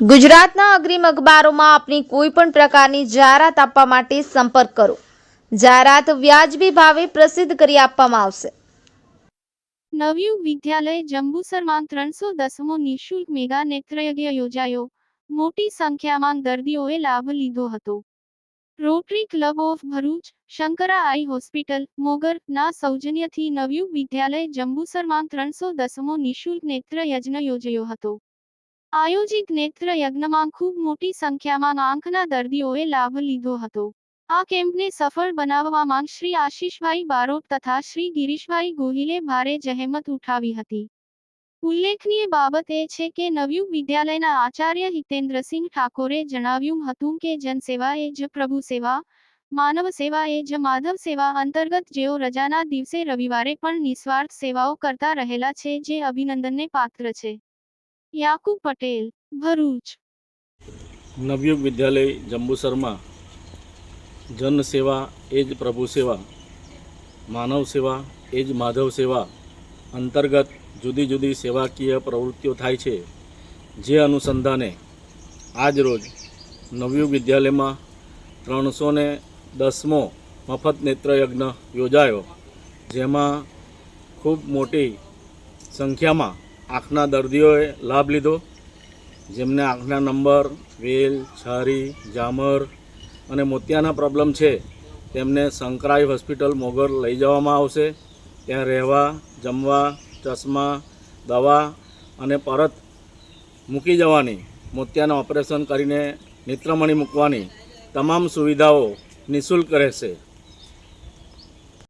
ગુજરાતના અગ્રીમ અખબારોમાં આપની કોઈ પણ પ્રકારની જાહેરાત આપવા માટે સંપર્ક કરો. જાહેરાત વ્યાજબી ભાવે પ્રસિદ્ધ કરી આપવામાં આવશે. નવયુગ વિદ્યાલય જંબુસરમાં ત્રણસો દસમો નિઃશુલ્ક મેગા નેત્રયજ્ઞ યોજાયો. મોટી સંખ્યામાં દર્દીઓએ લાભ લીધો હતો. Rotary club of Bharuch, Shankara eye hospital, Mogar, ના સૌજન્યથી નવયુગ વિદ્યાલય જંબુસરમાં ત્રણસો દસમો નિઃશુલ્ક નેત્ર યજ્ઞ યોજાયો હતો. આયોજિત નેત્ર યજ્ઞમાં ખૂબ મોટી સંખ્યામાં આંખના દર્દીઓએ લાભ લીધો હતો. આ કેમ્પને સફળ બનાવવામાં શ્રી આશીષભાઈ બારોટ તથા શ્રી ગિરીશભાઈ ગોહિલે ભારે જહેમત ઉઠાવી હતી. ઉલ્લેખનીય બાબત એ છે કે નવયુગ વિદ્યાલયના આચાર્ય હિતેન્દ્રસિંહ ઠાકોરે જણાવ્યું હતું કે જનસેવા એ જ પ્રભુ સેવા, માનવ સેવા એ જ માધવ સેવા અંતર્ગત જેઓ રજાના દિવસે રવિવારે પણ નિસ્વાર્થ સેવાઓ કરતા રહેલા છે જે અભિનંદનને પાત્ર છે. યાકુબ પટેલ, ભરૂચ. નવયુગ વિદ્યાલય, જંબુસરમાં જન સેવા એ જ પ્રભુ સેવા, માનવ સેવા એ જ માધવ સેવા અંતર્ગત જુદી જુદી સેવાકીય પ્રવૃત્તિઓ થાય છે, જે અનુસંધાને આજ રોજ નવયુગ વિદ્યાલયમાં ત્રણસો ને દસમો મફત નેત્રયજ્ઞ યોજાયો, જેમાં ખૂબ મોટી સંખ્યામાં આંખના દર્દીઓએ લાભ લીધો, જેમને આંખના નંબર, વેલ, છારી, જામર અને મોતિયાના પ્રોબ્લેમ છે, તેમને સંકરાઈ હોસ્પિટલ મોગર લઈ જવામાં આવશે. ત્યાં રહેવા, જમવા, ચશ્મા, દવા અને પરત મૂકી જવાની, મોતિયાના ઓપરેશન કરીને નેત્રમણી મૂકવાની તમામ સુવિધાઓ નિઃશુલ્ક રહેશે.